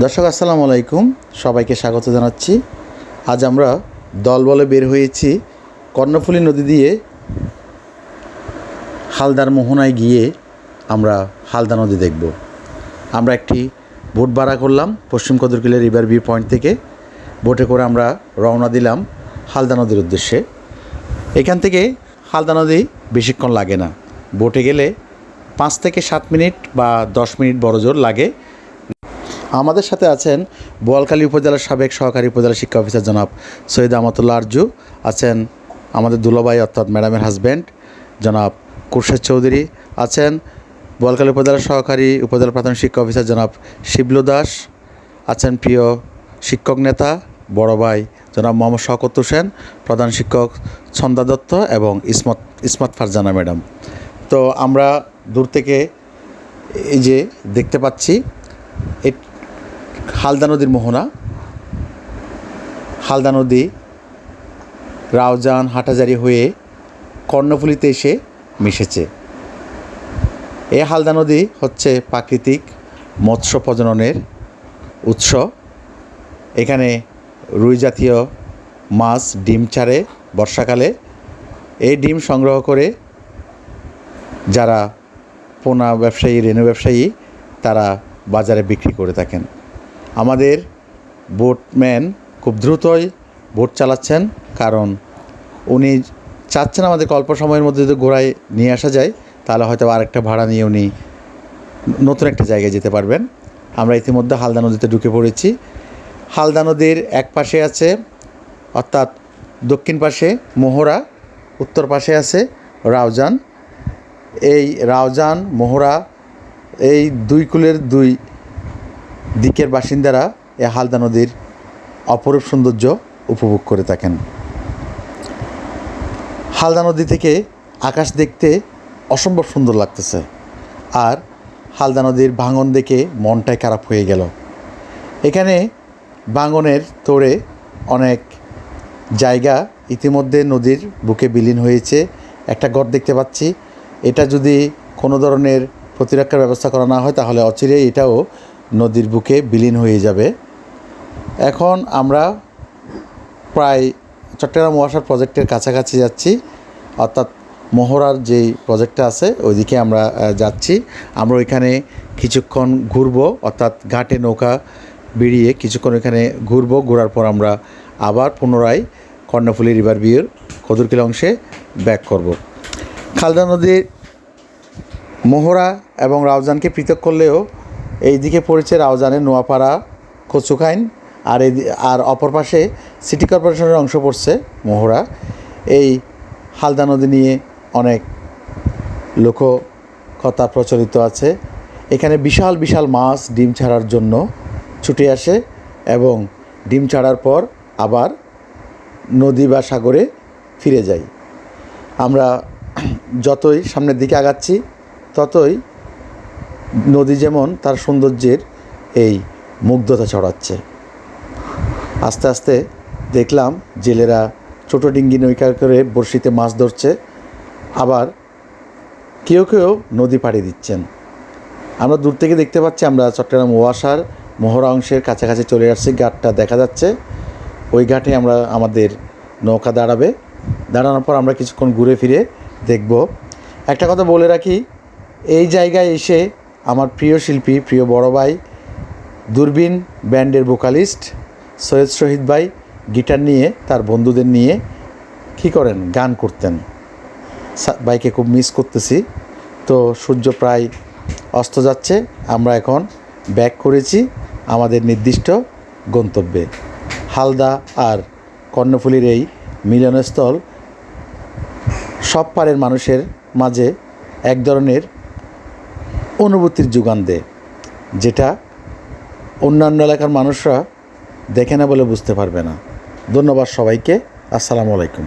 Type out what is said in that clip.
দর্শক, আসসালামু আলাইকুম। সবাইকে স্বাগত জানাচ্ছি। আজ আমরা দলবলে বের হয়েছি কর্ণফুলী নদী দিয়ে হালদার মোহনায় গিয়ে আমরা হালদা নদী দেখব। আমরা একটি বোট ভাড়া করলাম পশ্চিম কদরকিলের রিভার ভিউ পয়েন্ট থেকে। বোটে করে আমরা রওনা দিলাম হালদা নদীর উদ্দেশ্যে। এখান থেকে হালদা নদী বেশিক্ষণ লাগে না। বোটে গেলে পাঁচ থেকে সাত মিনিট বা দশ মিনিট বড় জোর লাগে। আমাদের সাথে আছেন বোয়ালখালী উপজেলার সাবেক সহকারী উপজেলা শিক্ষা অফিসার জনাব সৈয়দ আহমতুল্লাহ আরজু, আছেন আমাদের দুলাভাই অর্থাৎ ম্যাডামের হাজব্যান্ড জনাব কুরশেদ চৌধুরী, আছেন বোয়ালখালী উপজেলার সহকারী উপজেলা প্রাথমিক শিক্ষা অফিসার জনাব শিবলু দাস, আছেন প্রিয় শিক্ষক নেতা বড় ভাই জনাব মোহাম্মদ শওকত হোসেন, প্রধান শিক্ষক ছন্দা দত্ত এবং ইসমত, ইসমাত ফারজানা ম্যাডাম। তো আমরা দূর থেকে এই যে দেখতে পাচ্ছি হালদা নদীর মোহনা, হালদা নদী, রাউজান, হাটাজারি হয়ে কর্ণফুলিতে এসে মিশেছে। এই হালদা নদী হচ্ছে প্রাকৃতিক মৎস্য প্রজননের উৎস। এখানে রুই জাতীয় মাছ ডিম ছাড়ে বর্ষাকালে। এই ডিম সংগ্রহ করে যারা পোনা ব্যবসায়ী, রেণু ব্যবসায়ী, তারা বাজারে বিক্রি করে থাকেন। আমাদের বোটম্যান খুব দ্রুতই বোট চালাচ্ছেন, কারণ উনি চাচ্ছেন আমাদেরকে অল্প সময়ের মধ্যে যদি ঘোড়ায় নিয়ে আসা যায়, তাহলে হয়তো আরেকটা ভাড়া নিয়ে উনি নতুন একটা জায়গায় যেতে পারবেন। আমরা ইতিমধ্যে হালদা নদীতে ঢুকে পড়েছি। হালদা নদীর এক পাশে আছে, অর্থাৎ দক্ষিণ পাশে মোহরা, উত্তর পাশে আছে রাউজান। এই রাউজান, মোহরা, এই দুই কুলের দুই দিকের বাসিন্দারা এ হালদা নদীর অপরূপ সৌন্দর্য উপভোগ করে থাকেন। হালদা নদী থেকে আকাশ দেখতে অসম্ভব সুন্দর লাগতেছে আর হালদা নদীর ভাঙন দেখে মনটাই খারাপ হয়ে গেল। এখানে ভাঙনের তোড়ে অনেক জায়গা ইতিমধ্যে নদীর বুকে বিলীন হয়েছে। একটা গড় দেখতে পাচ্ছি। এটা যদি কোনো ধরনের প্রতিরক্ষার ব্যবস্থা করা না হয় তাহলে অচিরেই এটাও নদীর বুকে বিলীন হয়ে যাবে। এখন আমরা প্রায় চট্টগ্রাম ওয়াসার প্রজেক্টের কাছাকাছি যাচ্ছি, অর্থাৎ মোহরার যেই প্রজেক্টটা আছে, ওইদিকে আমরা যাচ্ছি। আমরা ওইখানে কিছুক্ষণ ঘুরবো, অর্থাৎ ঘাটে নৌকা বেরিয়ে কিছুক্ষণ ওইখানে ঘুরবো। ঘোরার পর আমরা আবার পুনরায় কর্ণফুলী রিভার ভিউর কদরকিল অংশে ব্যাক করব। খালদা নদীর মোহরা এবং রাউজানকে পৃথক করলেও এই দিকে পড়েছে রাউজানের নোয়াপাড়া কচুখাইন, আর এই আর অপর পাশে সিটি কর্পোরেশনের অংশ পড়ছে মোহরা। এই হালদা নদী নিয়ে অনেক লোক কথা প্রচলিত আছে। এখানে বিশাল বিশাল মাছ ডিম ছাড়ার জন্য ছুটে আসে এবং ডিম ছাড়ার পর আবার নদী বা সাগরে ফিরে যায়। আমরা যতই সামনের দিকে আগাচ্ছি, ততই নদী যেমন, তার সৌন্দর্যের এই মুগ্ধতা ছড়াচ্ছে। আস্তে আস্তে দেখলাম জেলেরা ছোটো ডিঙ্গি নৌকা করে বড়শিতে মাছ ধরছে, আবার কেউ কেউ নদী পাড়ি দিচ্ছেন। আমরা দূর থেকে দেখতে পাচ্ছি, আমরা চট্টগ্রাম ওয়াসার মোহরা অংশের কাছাকাছি চলে আসছি, ঘাটটা দেখা যাচ্ছে। ওই ঘাটে আমরা, আমাদের নৌকা দাঁড়াবে। দাঁড়ানোর পর আমরা কিছুক্ষণ ঘুরে ফিরে দেখব। একটা কথা বলে রাখি, এই জায়গায় এসে আমার প্রিয় শিল্পী, প্রিয় বড় ভাই, দূরবীন ব্যান্ডের ভোকালিস্ট সৈয়দ শহীদ ভাই গিটার নিয়ে, তার বন্ধুদের নিয়ে কী করেন? গান করতেন। ভাইকে খুব মিস করতেছি। তো সূর্য প্রায় অস্ত যাচ্ছে। আমরা এখন ব্যাক করেছি আমাদের নির্দিষ্ট গন্তব্যে। হালদা আর কর্ণফুলীর এই মিলনস্থল সব পারের মানুষের মাঝে এক ধরনের অনুভূতির যোগান দেয় যেটা অন্যান্য এলাকার মানুষরা দেখে না বলে বুঝতে পারবে না। ধন্যবাদ সবাইকে। আসসালামু আলাইকুম।